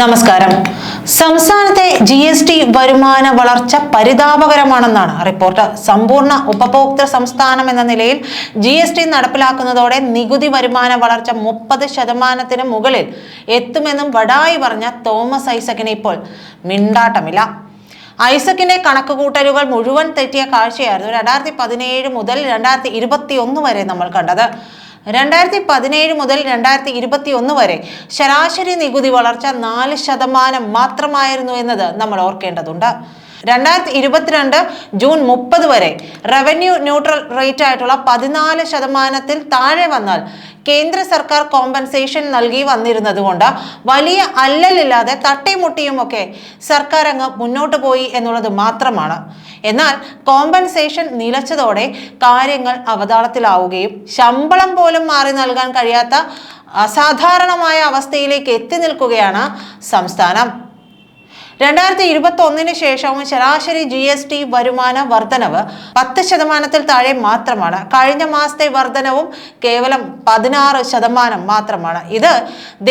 നമസ്കാരം. സംസ്ഥാനത്തെ G S T വരുമാന വളർച്ച പരിതാപകരമാണെന്നാണ് റിപ്പോർട്ട്. സമ്പൂർണ ഉപഭോക്തൃ സംസ്ഥാനം എന്ന നിലയിൽ ജി എസ് ടി നടപ്പിലാക്കുന്നതോടെ നികുതി വരുമാന വളർച്ച മുപ്പത് ശതമാനത്തിന് മുകളിൽ എത്തുമെന്നും വടായി പറഞ്ഞ തോമസ് ഐസക്കിന് ഇപ്പോൾ മിണ്ടാട്ടമില്ല. ഐസക്കിന്റെ കണക്കുകൂട്ടലുകൾ മുഴുവൻ തെറ്റിയ കാഴ്ചയായിരുന്നു രണ്ടായിരത്തി പതിനേഴ് മുതൽ രണ്ടായിരത്തി ഇരുപത്തി ഒന്ന് വരെ നമ്മൾ കണ്ടത്. രണ്ടായിരത്തി പതിനേഴ് മുതൽ രണ്ടായിരത്തി ഇരുപത്തി ഒന്ന് വരെ ശരാശരി നികുതി വളർച്ച നാല് ശതമാനം മാത്രമായിരുന്നു എന്നത് നമ്മൾ ഓർക്കേണ്ടതുണ്ട്. രണ്ടായിരത്തി ഇരുപത്തിരണ്ട് ജൂൺ മുപ്പത് വരെ റവന്യൂ ന്യൂട്രൽ റേറ്റ് ആയിട്ടുള്ള പതിനാല് ശതമാനത്തിൽ താഴെ വന്നാൽ കേന്ദ്ര സർക്കാർ കോമ്പൻസേഷൻ നൽകി വന്നിരുന്നതുകൊണ്ട് വലിയ അല്ലലില്ലാതെ തട്ടിമുട്ടിയുമൊക്കെ സർക്കാർ അങ്ങ് മുന്നോട്ട് പോയി എന്നുള്ളത് മാത്രമാണ്. എന്നാൽ കോമ്പൻസേഷൻ നിലച്ചതോടെ കാര്യങ്ങൾ അവതാളത്തിലാവുകയും ശമ്പളം പോലും മാറി നൽകാൻ കഴിയാത്ത അസാധാരണമായ അവസ്ഥയിലേക്ക് എത്തി നിൽക്കുകയാണ് സംസ്ഥാനം. രണ്ടായിരത്തി ഇരുപത്തി ഒന്നിന് ശേഷവും ശരാശരി ജി എസ് ടി വരുമാന വർധനവ് പത്ത് ശതമാനത്തിൽ താഴെ മാത്രമാണ്. കഴിഞ്ഞ മാസത്തെ വർധനവും കേവലം പതിനാറ് ശതമാനം മാത്രമാണ്. ഇത്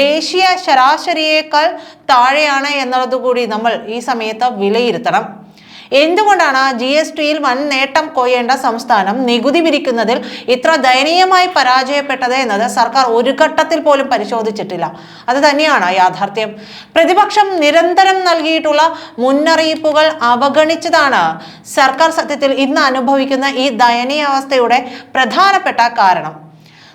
ദേശീയ ശരാശരിയേക്കാൾ താഴെയാണ് എന്നുള്ളത് കൂടി നമ്മൾ ഈ സമയത്ത് വിലയിരുത്തണം. എന്തുകൊണ്ടാണ് ജി എസ് ടിയിൽ വൻ നേട്ടം കൊയ്യേണ്ട സംസ്ഥാനം നികുതി പിരിക്കുന്നതിൽ ഇത്ര ദയനീയമായി പരാജയപ്പെട്ടത് എന്നത് സർക്കാർ ഒരു ഘട്ടത്തിൽ പോലും പരിശോധിച്ചിട്ടില്ല? അത് തന്നെയാണ് യാഥാർത്ഥ്യം. പ്രതിപക്ഷം നിരന്തരം നൽകിയിട്ടുള്ള മുന്നറിയിപ്പുകൾ അവഗണിച്ചതാണ് സർക്കാർ സത്യത്തിൽ ഇന്ന് അനുഭവിക്കുന്ന ഈ ദയനീയാവസ്ഥയുടെ പ്രധാനപ്പെട്ട കാരണം.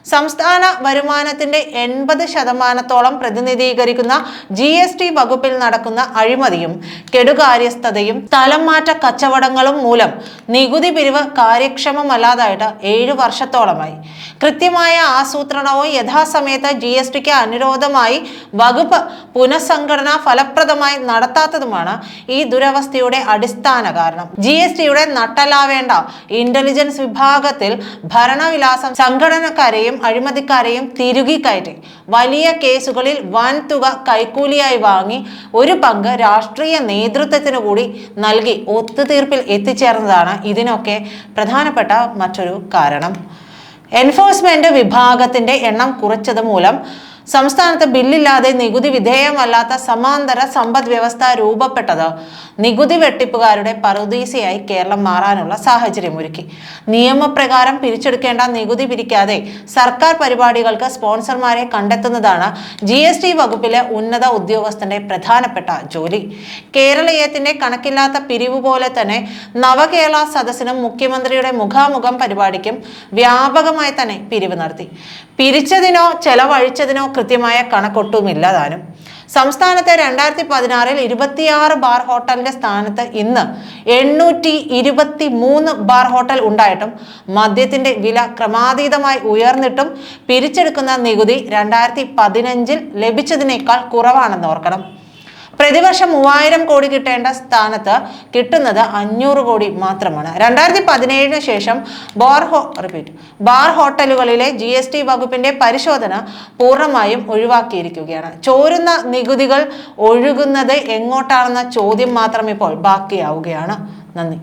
സംസ്ഥാന വരുമാനത്തിന്റെ എൺപത് ശതമാനത്തോളം പ്രതിനിധീകരിക്കുന്ന ജി എസ് ടി വകുപ്പിൽ നടക്കുന്ന അഴിമതിയും കെടുകാര്യസ്ഥതയും സ്ഥലം മാറ്റ കച്ചവടങ്ങളും മൂലം നികുതി പിരിവ് കാര്യക്ഷമമല്ലാതായിട്ട് ഏഴു വർഷത്തോളമായി. കൃത്യമായ ആസൂത്രണവും യഥാസമയത്ത് ജി എസ് ടിക്ക് അനുരോധമായി വകുപ്പ് പുനഃസംഘടന ഫലപ്രദമായി നടത്താത്തതുമാണ് ഈ ദുരവസ്ഥയുടെ അടിസ്ഥാന കാരണം. ജി എസ് ടിയുടെ നട്ടലാവേണ്ട ഇന്റലിജൻസ് വിഭാഗത്തിൽ ഭരണവിലാസം സംഘടനക്കാരെയും അഴിമതിക്കാരെയും തിരുകി കയറ്റി. വലിയ കേസുകളിൽ വൻ തുക കൈക്കൂലിയായി വാങ്ങി ഒരു പങ്ക് രാഷ്ട്രീയ നേതൃത്വത്തിന് കൂടി നൽകി ഒത്തുതീർപ്പിൽ എത്തിച്ചേർന്നതാണ് ഇതിനൊക്കെ പ്രധാനപ്പെട്ട മറ്റൊരു കാരണം. എൻഫോഴ്സ്മെന്റ് വിഭാഗത്തിന്റെ എണ്ണം കുറച്ചത് മൂലം സംസ്ഥാനത്ത് ബില്ലില്ലാതെ നികുതി വിധേയമല്ലാത്ത സമാന്തര സമ്പദ് വ്യവസ്ഥ രൂപപ്പെട്ടത് നികുതി വെട്ടിപ്പുകാരുടെ പറുദീസയായി കേരളം മാറാനുള്ള സാഹചര്യമൊരുക്കി. നിയമപ്രകാരം പിരിച്ചെടുക്കേണ്ട നികുതി പിരിക്കാതെ സർക്കാർ പരിപാടികൾക്ക് സ്പോൺസർമാരെ കണ്ടെത്തുന്നതാണ് ജി എസ് ടി വകുപ്പിലെ ഉന്നത ഉദ്യോഗസ്ഥന്റെ പ്രധാനപ്പെട്ട ജോലി. കേരളീയത്തിന്റെ കണക്കില്ലാത്ത പിരിവ് പോലെ തന്നെ നവകേരള സദസ്സിനും മുഖ്യമന്ത്രിയുടെ മുഖാമുഖം പരിപാടിക്കും വ്യാപകമായി തന്നെ പിരിവ് നടത്തി. പിരിച്ചതിനോ ചെലവഴിച്ചതിനോ കൃത്യമായ കണക്കൊട്ടുമില്ല താനും സംസ്ഥാനത്തെ രണ്ടായിരത്തി പതിനാറിൽ ഇരുപത്തിയാറ് ബാർ ഹോട്ടലിന്റെ സ്ഥാനത്ത് ഇന്ന് എണ്ണൂറ്റി ഇരുപത്തി മൂന്ന് ബാർ ഹോട്ടൽ ഉണ്ടായിട്ടും മദ്യത്തിന്റെ വില ക്രമാതീതമായി ഉയർന്നിട്ടും പിരിച്ചെടുക്കുന്ന നികുതി രണ്ടായിരത്തി പതിനഞ്ചിൽ ലഭിച്ചതിനേക്കാൾ കുറവാണെന്ന് ഓർക്കണം. പ്രതിവർഷം മൂവായിരം കോടി കിട്ടേണ്ട സ്ഥാനത്ത് കിട്ടുന്നത് അഞ്ഞൂറ് കോടി മാത്രമാണ്. രണ്ടായിരത്തി പതിനേഴിന് ശേഷം ബോർ ഹോ റിപ്പീറ്റ് ബാർ ഹോട്ടലുകളിലെ ജി എസ് ടി വകുപ്പിന്റെ പരിശോധന പൂർണമായും ഒഴിവാക്കിയിരിക്കുകയാണ്. ചോരുന്ന നികുതികൾ ഒഴുകുന്നത് എങ്ങോട്ടാണെന്ന ചോദ്യം മാത്രം ഇപ്പോൾ ബാക്കിയാവുകയാണ്. നന്ദി.